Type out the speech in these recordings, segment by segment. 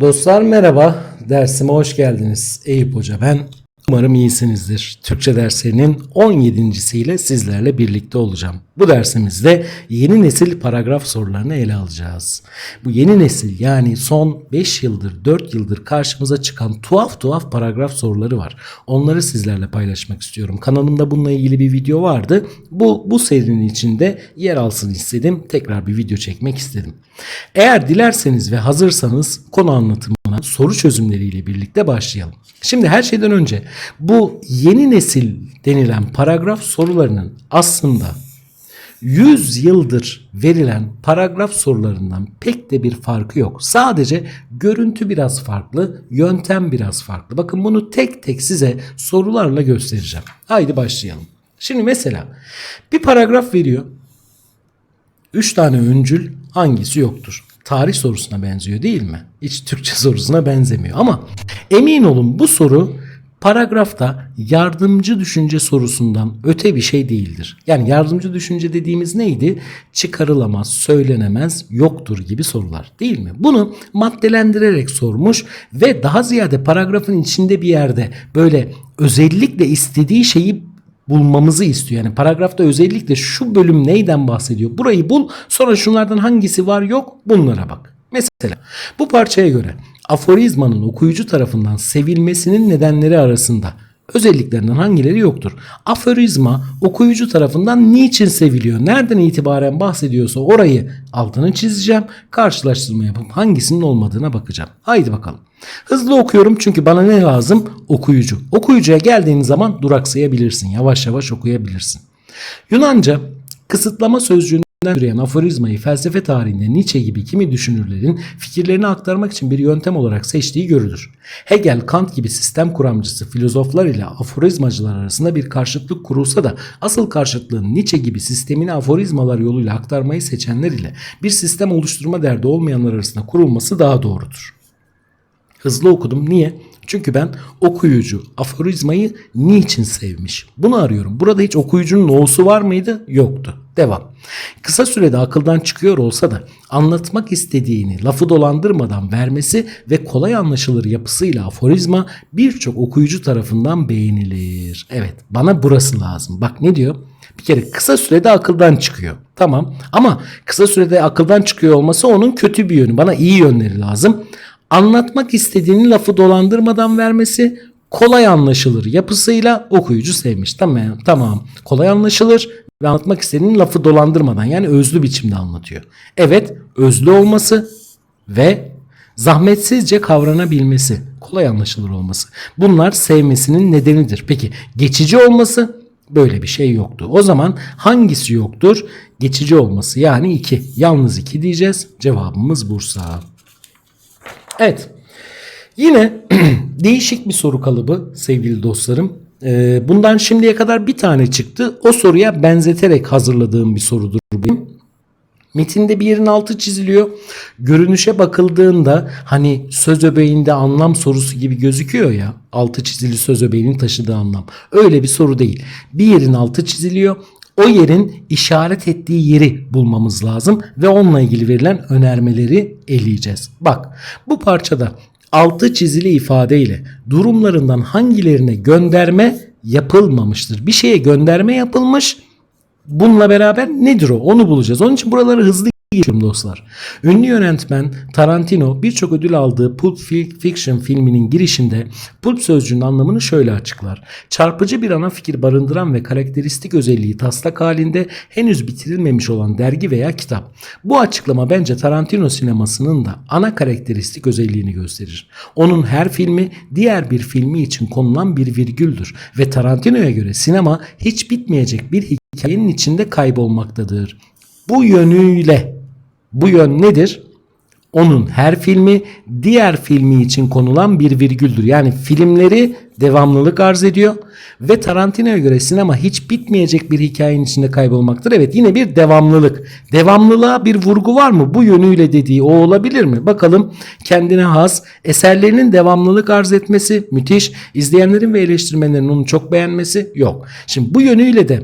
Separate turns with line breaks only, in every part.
Dostlar merhaba, dersime hoş geldiniz. Eyüp Hoca ben. Umarım iyisinizdir. Türkçe derslerinin 17.siyle sizlerle birlikte olacağım. Bu dersimizde yeni nesil paragraf sorularını ele alacağız. Bu yeni nesil yani son 5 yıldır 4 yıldır karşımıza çıkan tuhaf tuhaf paragraf soruları var. Onları sizlerle paylaşmak istiyorum. Kanalımda bununla ilgili bir video vardı. Bu, bu serinin içinde yer alsın istedim. Tekrar bir video çekmek istedim. Eğer dilerseniz ve hazırsanız konu anlatımına soru çözümleriyle birlikte başlayalım. Şimdi her şeyden önce bu yeni nesil denilen paragraf sorularının aslında 100 yıldır verilen paragraf sorularından pek de bir farkı yok. Sadece görüntü biraz farklı, yöntem biraz farklı. Bakın bunu tek tek size sorularla göstereceğim. Haydi başlayalım. Şimdi mesela bir paragraf veriyor. 3 tane öncül hangisi yoktur? Tarih sorusuna benziyor değil mi? Hiç Türkçe sorusuna benzemiyor ama emin olun bu soru paragrafta yardımcı düşünce sorusundan öte bir şey değildir. Yani yardımcı düşünce dediğimiz neydi? Çıkarılamaz, söylenemez, yoktur gibi sorular değil mi? Bunu maddelendirerek sormuş ve daha ziyade paragrafın içinde bir yerde böyle özellikle istediği şeyi bulmamızı istiyor. Yani paragrafta özellikle şu bölüm neyden bahsediyor? Burayı bul. Sonra şunlardan hangisi var yok bunlara bak. Mesela bu parçaya göre aforizmanın okuyucu tarafından sevilmesinin nedenleri arasında özelliklerinden hangileri yoktur? Aforizma okuyucu tarafından niçin seviliyor? Nereden itibaren bahsediyorsa orayı altını çizeceğim. Karşılaştırma yapıp hangisinin olmadığına bakacağım. Haydi bakalım. Hızlı okuyorum çünkü bana ne lazım? Okuyucu. Okuyucuya geldiğin zaman duraksayabilirsin. Yavaş yavaş okuyabilirsin. Yunanca kısıtlama sözcüğünden türeyen aforizmayı felsefe tarihinde Nietzsche gibi kimi düşünürlerin fikirlerini aktarmak için bir yöntem olarak seçtiği görülür. Hegel, Kant gibi sistem kuramcısı filozoflar ile aforizmacılar arasında bir karşıtlık kurulsa da asıl karşıtlığın Nietzsche gibi sistemini aforizmalar yoluyla aktarmayı seçenler ile bir sistem oluşturma derdi olmayanlar arasında kurulması daha doğrudur. Hızlı okudum. Niye? Çünkü ben okuyucu aforizmayı niçin sevmiş? Bunu arıyorum. Burada hiç okuyucunun o'su var mıydı? Yoktu. Devam. Kısa sürede akıldan çıkıyor olsa da anlatmak istediğini lafı dolandırmadan vermesi ve kolay anlaşılır yapısıyla aforizma birçok okuyucu tarafından beğenilir. Evet bana burası lazım. Bak ne diyor? Bir kere kısa sürede akıldan çıkıyor. Tamam ama kısa sürede akıldan çıkıyor olması onun kötü bir yönü. Bana iyi yönleri lazım anlatmak istediğini lafı dolandırmadan vermesi kolay anlaşılır yapısıyla okuyucu sevmiş. Tamam, tamam. Kolay anlaşılır ve anlatmak istediğini lafı dolandırmadan yani özlü biçimde anlatıyor. Evet, özlü olması ve zahmetsizce kavranabilmesi, kolay anlaşılır olması. Bunlar sevmesinin nedenidir. Peki geçici olması böyle bir şey yoktu. O zaman hangisi yoktur? Geçici olması yani 2. Yalnız 2 diyeceğiz. Cevabımız Bursa. Evet. Yine değişik bir soru kalıbı sevgili dostlarım. Ee, bundan şimdiye kadar bir tane çıktı. O soruya benzeterek hazırladığım bir sorudur benim. Metinde bir yerin altı çiziliyor. Görünüşe bakıldığında hani söz öbeğinde anlam sorusu gibi gözüküyor ya. Altı çizili söz öbeğinin taşıdığı anlam. Öyle bir soru değil. Bir yerin altı çiziliyor. O yerin işaret ettiği yeri bulmamız lazım ve onunla ilgili verilen önermeleri eleyeceğiz. Bak bu parçada altı çizili ifadeyle durumlarından hangilerine gönderme yapılmamıştır. Bir şeye gönderme yapılmış. Bununla beraber nedir o? Onu bulacağız. Onun için buraları hızlı geçiyorum dostlar. Ünlü yönetmen Tarantino birçok ödül aldığı Pulp Fiction filminin girişinde pulp sözcüğünün anlamını şöyle açıklar. Çarpıcı bir ana fikir barındıran ve karakteristik özelliği taslak halinde henüz bitirilmemiş olan dergi veya kitap. Bu açıklama bence Tarantino sinemasının da ana karakteristik özelliğini gösterir. Onun her filmi diğer bir filmi için konulan bir virgüldür ve Tarantino'ya göre sinema hiç bitmeyecek bir hikayenin içinde kaybolmaktadır. Bu yönüyle bu yön nedir? Onun her filmi diğer filmi için konulan bir virgüldür. Yani filmleri devamlılık arz ediyor ve Tarantino'ya göre sinema hiç bitmeyecek bir hikayenin içinde kaybolmaktır. Evet yine bir devamlılık. Devamlılığa bir vurgu var mı? Bu yönüyle dediği o olabilir mi? Bakalım kendine has eserlerinin devamlılık arz etmesi müthiş. İzleyenlerin ve eleştirmenlerin onu çok beğenmesi yok. Şimdi bu yönüyle de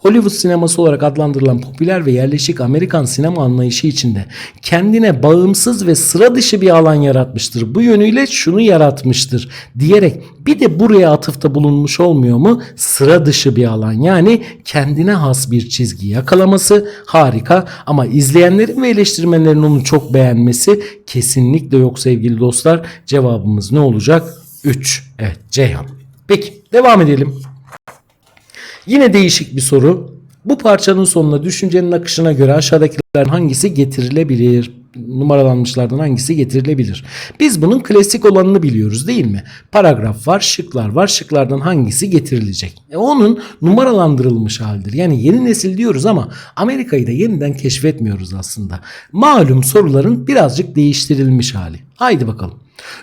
Hollywood sineması olarak adlandırılan popüler ve yerleşik Amerikan sinema anlayışı içinde kendine bağımsız ve sıra dışı bir alan yaratmıştır. Bu yönüyle şunu yaratmıştır diyerek bir de buraya atıfta bulunmuş olmuyor mu? Sıra dışı bir alan yani kendine has bir çizgi yakalaması harika ama izleyenlerin ve eleştirmenlerin onu çok beğenmesi kesinlikle yok sevgili dostlar. Cevabımız ne olacak? 3. Evet Ceyhan. Peki devam edelim. Yine değişik bir soru. Bu parçanın sonuna düşüncenin akışına göre aşağıdakilerden hangisi getirilebilir? Numaralanmışlardan hangisi getirilebilir? Biz bunun klasik olanını biliyoruz değil mi? Paragraf var, şıklar var. Şıklardan hangisi getirilecek? E onun numaralandırılmış halidir. Yani yeni nesil diyoruz ama Amerika'yı da yeniden keşfetmiyoruz aslında. Malum soruların birazcık değiştirilmiş hali. Haydi bakalım.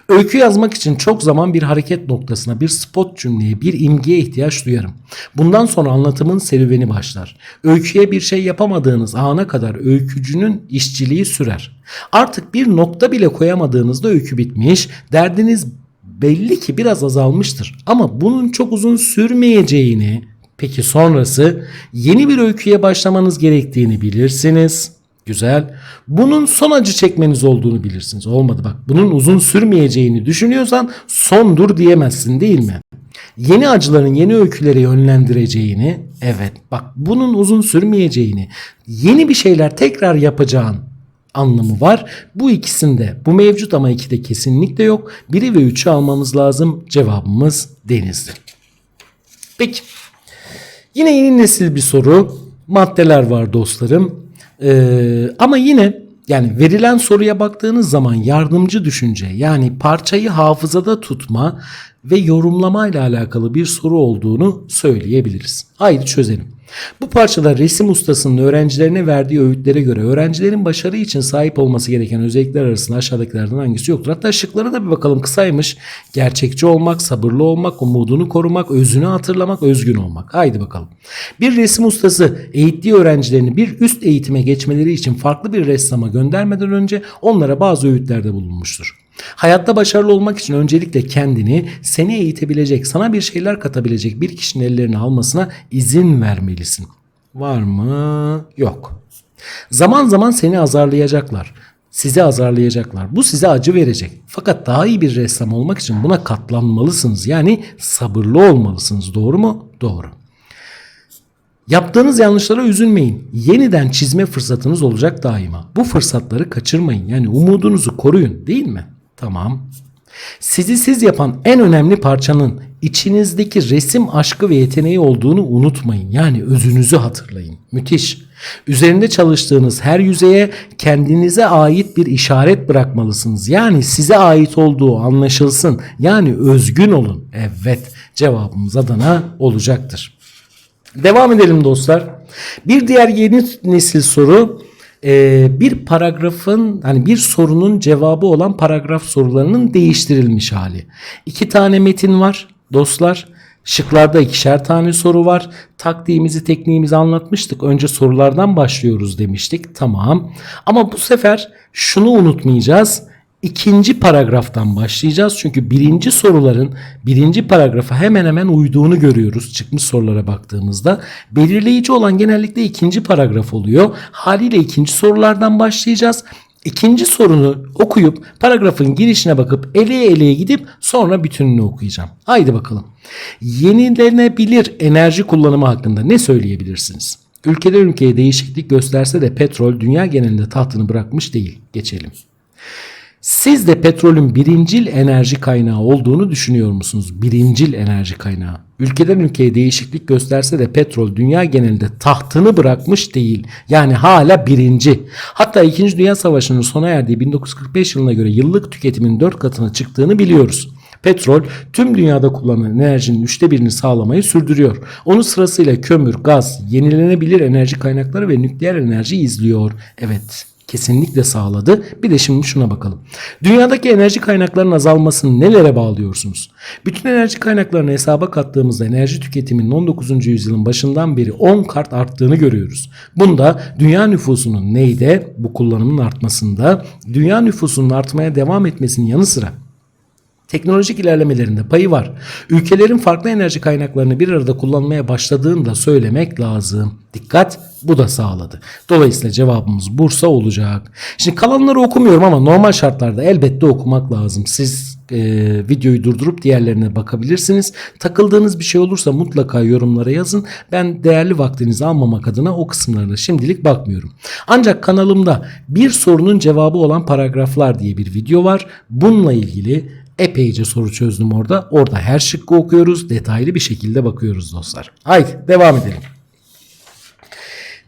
Öykü yazmak için çok zaman bir hareket noktasına, bir spot cümleye, bir imgeye ihtiyaç duyarım. Bundan sonra anlatımın serüveni başlar. Öyküye bir şey yapamadığınız ana kadar öykücünün işçiliği sürer. Artık bir nokta bile koyamadığınızda öykü bitmiş, derdiniz belli ki biraz azalmıştır. Ama bunun çok uzun sürmeyeceğini, peki sonrası yeni bir öyküye başlamanız gerektiğini bilirsiniz. Güzel. Bunun son acı çekmeniz olduğunu bilirsiniz. Olmadı bak. Bunun uzun sürmeyeceğini düşünüyorsan sondur diyemezsin değil mi? Yeni acıların yeni öykülere yönlendireceğini, evet bak bunun uzun sürmeyeceğini, yeni bir şeyler tekrar yapacağın anlamı var. Bu ikisinde bu mevcut ama iki de kesinlikle yok. Biri ve üçü almamız lazım. Cevabımız denizli. Peki. Yine yeni nesil bir soru. Maddeler var dostlarım. Ee, ama yine yani verilen soruya baktığınız zaman yardımcı düşünce yani parçayı hafızada tutma ve yorumlama ile alakalı bir soru olduğunu söyleyebiliriz. Haydi çözelim. Bu parçada resim ustasının öğrencilerine verdiği öğütlere göre öğrencilerin başarı için sahip olması gereken özellikler arasında aşağıdakilerden hangisi yoktur? Hatta şıklara da bir bakalım kısaymış. Gerçekçi olmak, sabırlı olmak, umudunu korumak, özünü hatırlamak, özgün olmak. Haydi bakalım. Bir resim ustası eğittiği öğrencilerini bir üst eğitime geçmeleri için farklı bir ressama göndermeden önce onlara bazı öğütlerde bulunmuştur. Hayatta başarılı olmak için öncelikle kendini seni eğitebilecek, sana bir şeyler katabilecek bir kişinin ellerine almasına izin vermelisin. Var mı? Yok. Zaman zaman seni azarlayacaklar. Sizi azarlayacaklar. Bu size acı verecek. Fakat daha iyi bir ressam olmak için buna katlanmalısınız. Yani sabırlı olmalısınız. Doğru mu? Doğru. Yaptığınız yanlışlara üzülmeyin. Yeniden çizme fırsatınız olacak daima. Bu fırsatları kaçırmayın. Yani umudunuzu koruyun değil mi? Tamam. Sizi siz yapan en önemli parçanın içinizdeki resim aşkı ve yeteneği olduğunu unutmayın. Yani özünüzü hatırlayın. Müthiş. Üzerinde çalıştığınız her yüzeye kendinize ait bir işaret bırakmalısınız. Yani size ait olduğu anlaşılsın. Yani özgün olun. Evet cevabımız Adana olacaktır. Devam edelim dostlar. Bir diğer yeni nesil soru e, bir paragrafın hani bir sorunun cevabı olan paragraf sorularının değiştirilmiş hali. İki tane metin var dostlar. Şıklarda ikişer tane soru var. Taktiğimizi, tekniğimizi anlatmıştık. Önce sorulardan başlıyoruz demiştik. Tamam. Ama bu sefer şunu unutmayacağız ikinci paragraftan başlayacağız. Çünkü birinci soruların birinci paragrafa hemen hemen uyduğunu görüyoruz çıkmış sorulara baktığımızda. Belirleyici olan genellikle ikinci paragraf oluyor. Haliyle ikinci sorulardan başlayacağız. İkinci sorunu okuyup paragrafın girişine bakıp eleye eleye gidip sonra bütününü okuyacağım. Haydi bakalım. Yenilenebilir enerji kullanımı hakkında ne söyleyebilirsiniz? Ülkeden ülkeye değişiklik gösterse de petrol dünya genelinde tahtını bırakmış değil. Geçelim. Siz de petrolün birincil enerji kaynağı olduğunu düşünüyor musunuz? Birincil enerji kaynağı. Ülkeden ülkeye değişiklik gösterse de petrol dünya genelinde tahtını bırakmış değil. Yani hala birinci. Hatta 2. Dünya Savaşı'nın sona erdiği 1945 yılına göre yıllık tüketimin 4 katına çıktığını biliyoruz. Petrol tüm dünyada kullanılan enerjinin üçte birini sağlamayı sürdürüyor. Onun sırasıyla kömür, gaz, yenilenebilir enerji kaynakları ve nükleer enerji izliyor. Evet kesinlikle sağladı. Bir de şimdi şuna bakalım. Dünyadaki enerji kaynaklarının azalmasını nelere bağlıyorsunuz? Bütün enerji kaynaklarını hesaba kattığımızda enerji tüketiminin 19. yüzyılın başından beri 10 kart arttığını görüyoruz. Bunda dünya nüfusunun neyde? Bu kullanımın artmasında dünya nüfusunun artmaya devam etmesinin yanı sıra Teknolojik ilerlemelerinde payı var. Ülkelerin farklı enerji kaynaklarını bir arada kullanmaya başladığını da söylemek lazım. Dikkat bu da sağladı. Dolayısıyla cevabımız Bursa olacak. Şimdi kalanları okumuyorum ama normal şartlarda elbette okumak lazım. Siz e, videoyu durdurup diğerlerine bakabilirsiniz. Takıldığınız bir şey olursa mutlaka yorumlara yazın. Ben değerli vaktinizi almamak adına o kısımlarına şimdilik bakmıyorum. Ancak kanalımda bir sorunun cevabı olan paragraflar diye bir video var. Bununla ilgili epeyce soru çözdüm orada. Orada her şıkkı okuyoruz. Detaylı bir şekilde bakıyoruz dostlar. Haydi devam edelim.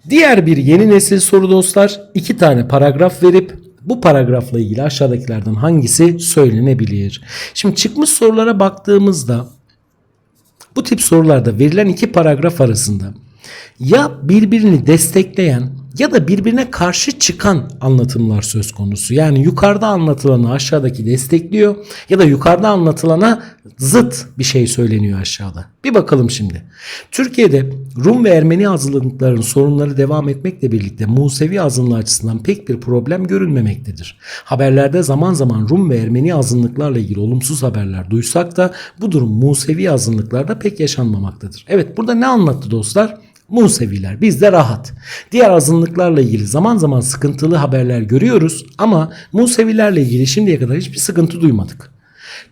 Diğer bir yeni nesil soru dostlar iki tane paragraf verip bu paragrafla ilgili aşağıdakilerden hangisi söylenebilir? Şimdi çıkmış sorulara baktığımızda bu tip sorularda verilen iki paragraf arasında ya birbirini destekleyen ya da birbirine karşı çıkan anlatımlar söz konusu. Yani yukarıda anlatılanı aşağıdaki destekliyor ya da yukarıda anlatılana zıt bir şey söyleniyor aşağıda. Bir bakalım şimdi. Türkiye'de Rum ve Ermeni azınlıkların sorunları devam etmekle birlikte Musevi azınlığı açısından pek bir problem görülmemektedir. Haberlerde zaman zaman Rum ve Ermeni azınlıklarla ilgili olumsuz haberler duysak da bu durum Musevi azınlıklarda pek yaşanmamaktadır. Evet burada ne anlattı dostlar? Museviler bizde rahat. Diğer azınlıklarla ilgili zaman zaman sıkıntılı haberler görüyoruz ama Musevilerle ilgili şimdiye kadar hiçbir sıkıntı duymadık.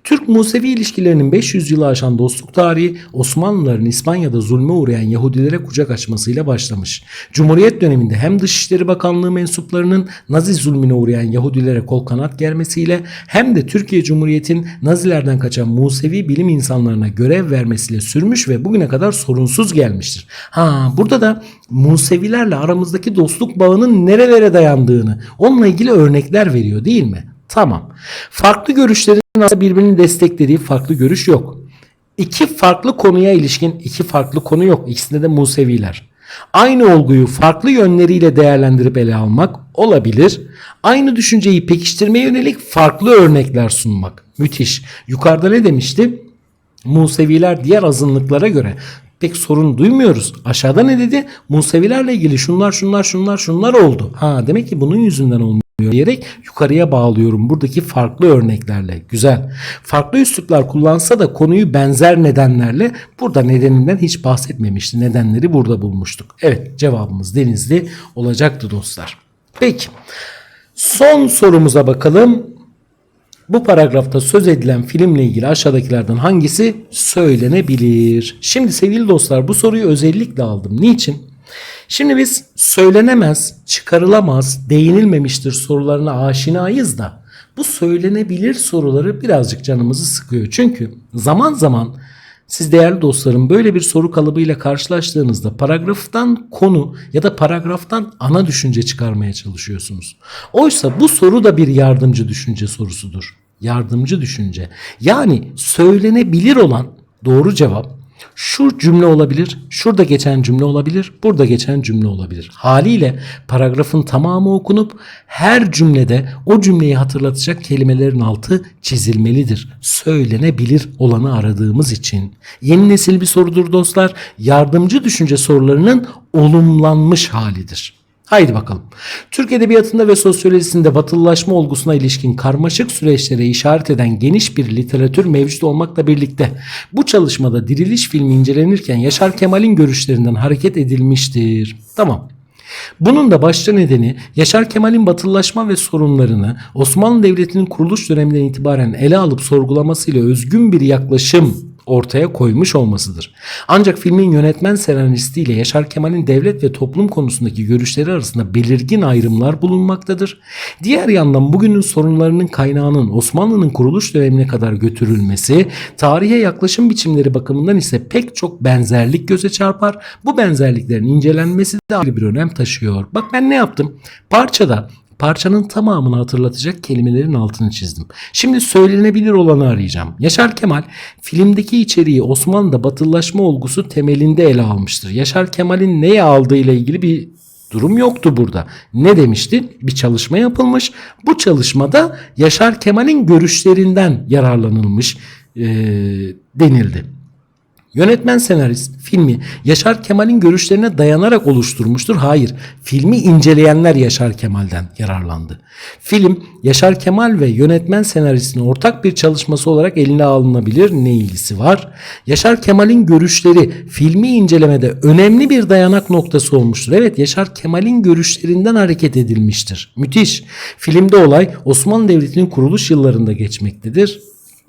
Türk-Musevi ilişkilerinin 500 yılı aşan dostluk tarihi Osmanlıların İspanya'da zulme uğrayan Yahudilere kucak açmasıyla başlamış. Cumhuriyet döneminde hem Dışişleri Bakanlığı mensuplarının Nazi zulmüne uğrayan Yahudilere kol kanat germesiyle hem de Türkiye Cumhuriyet'in Nazilerden kaçan Musevi bilim insanlarına görev vermesiyle sürmüş ve bugüne kadar sorunsuz gelmiştir. Ha burada da Musevilerle aramızdaki dostluk bağının nerelere dayandığını onunla ilgili örnekler veriyor değil mi? Tamam. Farklı görüşlerin aslında birbirini desteklediği farklı görüş yok. İki farklı konuya ilişkin iki farklı konu yok. İkisinde de Museviler. Aynı olguyu farklı yönleriyle değerlendirip ele almak olabilir. Aynı düşünceyi pekiştirmeye yönelik farklı örnekler sunmak. Müthiş. Yukarıda ne demişti? Museviler diğer azınlıklara göre pek sorun duymuyoruz. Aşağıda ne dedi? Musevilerle ilgili şunlar şunlar şunlar şunlar oldu. Ha demek ki bunun yüzünden olmuyor diyerek yukarıya bağlıyorum buradaki farklı örneklerle. Güzel. Farklı üsluplar kullansa da konuyu benzer nedenlerle burada nedeninden hiç bahsetmemişti. Nedenleri burada bulmuştuk. Evet cevabımız Denizli olacaktı dostlar. Peki. Son sorumuza bakalım. Bu paragrafta söz edilen filmle ilgili aşağıdakilerden hangisi söylenebilir? Şimdi sevgili dostlar bu soruyu özellikle aldım. Niçin? Şimdi biz söylenemez, çıkarılamaz, değinilmemiştir sorularına aşinayız da bu söylenebilir soruları birazcık canımızı sıkıyor. Çünkü zaman zaman siz değerli dostlarım böyle bir soru kalıbıyla karşılaştığınızda paragraftan konu ya da paragraftan ana düşünce çıkarmaya çalışıyorsunuz. Oysa bu soru da bir yardımcı düşünce sorusudur. Yardımcı düşünce. Yani söylenebilir olan doğru cevap şu cümle olabilir, şurada geçen cümle olabilir, burada geçen cümle olabilir. Haliyle paragrafın tamamı okunup her cümlede o cümleyi hatırlatacak kelimelerin altı çizilmelidir. Söylenebilir olanı aradığımız için. Yeni nesil bir sorudur dostlar. Yardımcı düşünce sorularının olumlanmış halidir. Haydi bakalım. Türk Edebiyatı'nda ve sosyolojisinde batılılaşma olgusuna ilişkin karmaşık süreçlere işaret eden geniş bir literatür mevcut olmakla birlikte bu çalışmada Diriliş filmi incelenirken Yaşar Kemal'in görüşlerinden hareket edilmiştir. Tamam. Bunun da başta nedeni Yaşar Kemal'in batılılaşma ve sorunlarını Osmanlı Devleti'nin kuruluş döneminden itibaren ele alıp sorgulamasıyla özgün bir yaklaşım ortaya koymuş olmasıdır. Ancak filmin yönetmen senaristiyle Yaşar Kemal'in devlet ve toplum konusundaki görüşleri arasında belirgin ayrımlar bulunmaktadır. Diğer yandan bugünün sorunlarının kaynağının Osmanlı'nın kuruluş dönemine kadar götürülmesi, tarihe yaklaşım biçimleri bakımından ise pek çok benzerlik göze çarpar. Bu benzerliklerin incelenmesi de ayrı bir önem taşıyor. Bak ben ne yaptım? Parçada parçanın tamamını hatırlatacak kelimelerin altını çizdim. Şimdi söylenebilir olanı arayacağım. Yaşar Kemal filmdeki içeriği Osmanlı'da batılılaşma olgusu temelinde ele almıştır. Yaşar Kemal'in neye aldığıyla ilgili bir durum yoktu burada. Ne demişti? Bir çalışma yapılmış. Bu çalışmada Yaşar Kemal'in görüşlerinden yararlanılmış e, denildi. Yönetmen senarist filmi Yaşar Kemal'in görüşlerine dayanarak oluşturmuştur. Hayır, filmi inceleyenler Yaşar Kemal'den yararlandı. Film Yaşar Kemal ve yönetmen senaristin ortak bir çalışması olarak eline alınabilir. Ne ilgisi var? Yaşar Kemal'in görüşleri filmi incelemede önemli bir dayanak noktası olmuştur. Evet Yaşar Kemal'in görüşlerinden hareket edilmiştir. Müthiş. Filmde olay Osmanlı Devleti'nin kuruluş yıllarında geçmektedir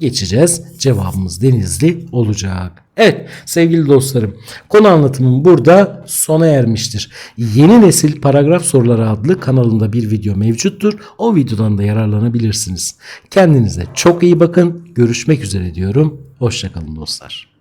geçeceğiz. Cevabımız Denizli olacak. Evet sevgili dostlarım konu anlatımım burada sona ermiştir. Yeni nesil paragraf soruları adlı kanalında bir video mevcuttur. O videodan da yararlanabilirsiniz. Kendinize çok iyi bakın. Görüşmek üzere diyorum. Hoşçakalın dostlar.